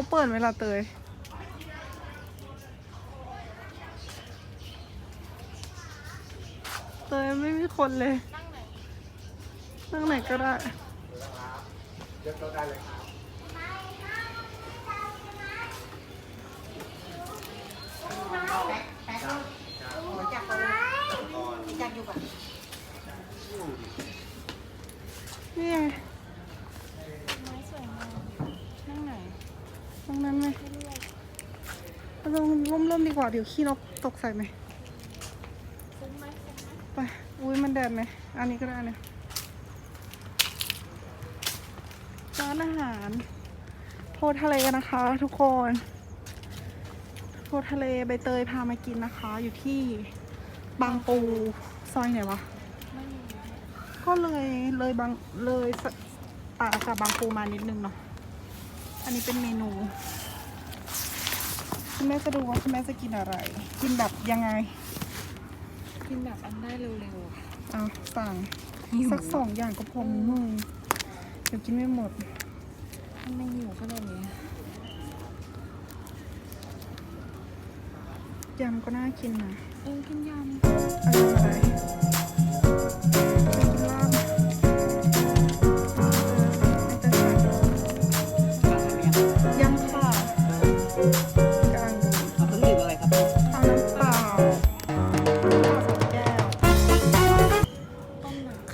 เขาเปิดไหมล่ะเตย เตยไม่มีคนเลย นั่งไหนก็ได้เลือกได้เลยค่ะบ จากไปจากอยู่ก่อน นี่ไง ไม้สวยงาม นั่งไหนตรงนั้นไหมเรา ลงร่มๆดีกว่า เดี๋ยวขี้นกตกใส่ไหมไป อุ้ยมันแดดไหม อันนี้ก็ได้เนี่ยร้านอาหาร โพทะเลนะคะ ทุกคน โพทะเลใบเตยพามากินนะคะ อยู่ที่บางปูซอยไหนวะ ก็เลยเลยบางเลยสต่างจากบางปูมานิดนึงเนาะ อันนี้เป็นเมนู คุณแม่จะดูว่าคุณแม่จะกินอะไร กินแบบยังไง กินแบบอันได้เร็วๆอะเอาสั่งหิวสักสองอย่างก็พอมึงเดี๋ยวกินไม่หมดทำไมหิวขนาดนี้ยำก็น่ากินนะ เออกินยเอายำอะไร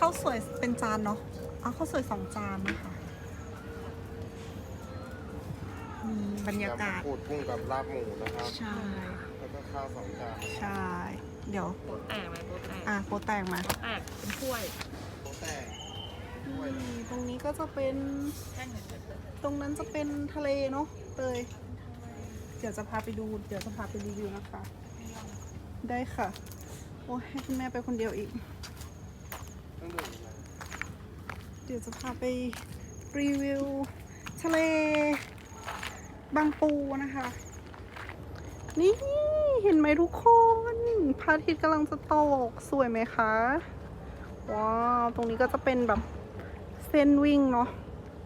าวสวยเป็นจานเนาะเอาข้าวสวยสองจานนะคะมีบรรยากาศขูดกุ้งกับลาบหมูนะครับใช่ แล้วก็ข้าวสองจานใช่ เดี๋ยว โป๊ะแตกไหมโป๊ะแตกอะโปรแตงมาโป๊ะแตกเป็นถ้วยโต๊ะแตกนี่ตรงนี้ก็จะเป็นแค่ไหนเปิดตรงนั้นจะเป็นทะเลเนาะเตย เดี๋ยวจะพาไปดู เดี๋ยวจะพาไปรีวิวนะคะ ได้ค่ะ โอ้ยให้คุณแม่ไปคนเดียวอีก เดี๋ยวจะพาไปรีวิวทะเลบางปูนะคะ นี่เห็นไหมทุกคนพระอาทิตย์กำลังจะตกสวยไหมคะ ว้าว ตรงนี้ก็จะเป็นแบบเส้นวิ่งเนาะ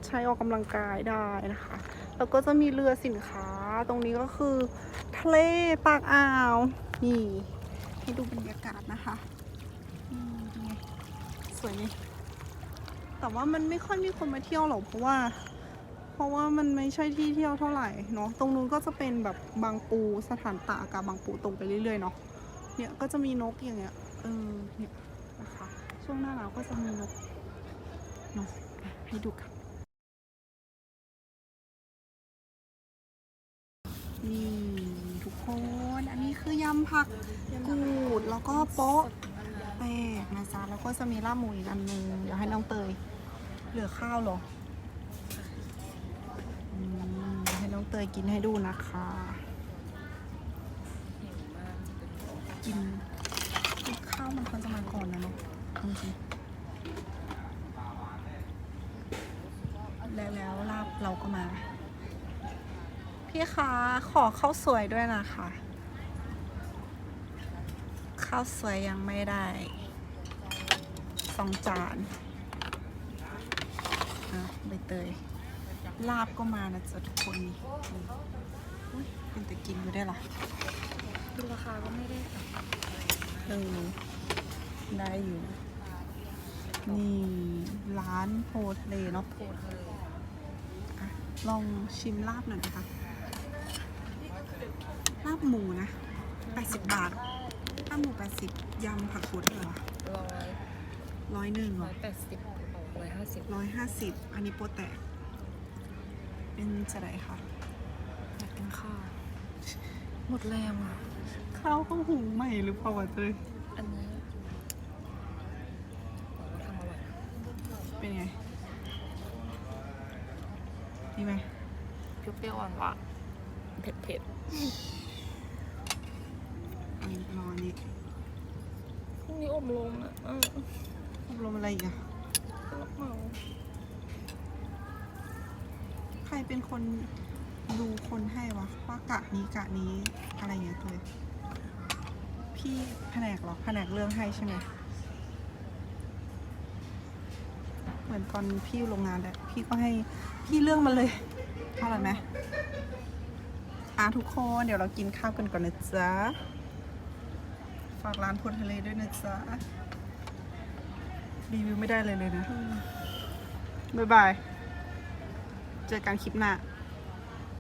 ใช้ออกกำลังกายได้นะคะ แล้วก็จะมีเรือสินค้าตรงนี้ก็คือ ทะเลปากอ่าว นี่ ให้ดูบรรยากาศนะคะนไง สวยไหมแต่ว่ามันไม่ค่อยมีคนมาเที่ยวหรอกเพราะว่า เพราะว่ามันไม่ใช่ที่เที่ยวเท่าไหร่เนาะตรงนู้นก็จะเป็นแบบบางปูสถานตากาบางปูตรงไปเรื่อยๆเนาะเนี่ยก็จะมีนกอย่างเงี้ยเออเนี่ยนะคะช่วงหน้าหนาวก็จะมีนกเนาะอะให้ดูกันนี่ทุกคน อันนี้คือยำผักกูดแล้วก็โป๊ะ แป้งนะจ๊ะแล้วก็จะมีลาบหมูอีกอันนึงเดี๋ยวให้น้องเตยเหลือข้าวหรอให้น้องเตยกินให้ดูนะคะ กินกินข้าวมันควรจะมาก่อนนะเนาะแล้วแล้วลาบเราก็มา พี่คะขอข้าวสวยด้วยนะคะ ข้าวสวยยังไม่ได้สองจานอะใบเตย ลาบก็มานะจ๊ะทุกคนนี่อุ๊ยเป็นแต่กินอยู่ได้เหรอคือราคาก็ไม่ได้แบบเออได้อยู่ นี่ร้านโพทะเลเนาะโคตรเลยอะลองชิมลาบหน่อยนะคะ ลาบหมูนะ 80 บาท ลาบหมู80ยำผักกูดเท่าไหร่วะร้อยร้อยหนึ่งเหรร้ออยแปดสิบร้อยห้าสิบร้อยห้าสิบอันนี้โปรแตก เป็นจะไหนคะอยากกินข้าวหมดแรงอะ ข้าวข้าวหุงใหม่หรือเปล่าวะเตยอันนี้บอกว่าทำอร่อยเป็นไงดีไหมเปรี้ยวๆหวานๆเผ็ดอันนี้ รออันนี้ๆพรุ่งนี้อบรมอะเอออบรมอะไรอีกอะรับเหมาใครเป็นคนดูคนให้วะว่ากะนี้กะนี้อะไรอย่างเงี้ยเลยพี่แผนกเหรอแผนกเรื่องให้ใช่ไหมเหมือนตอนพี่อยู่โรงงานแหละพี่ก็ให้พี่เรื่องมาเลยเท่าไหร่ไหมอะทุกคนเดี๋ยวเรากินข้าวกันก่อนนะจ๊ะ ฝากร้านพลทะเลด้วยนะจ๊ะรีวิวไม่ได้เลยเลยนะ บ๊ายบาย เจอกันคลิปหน้า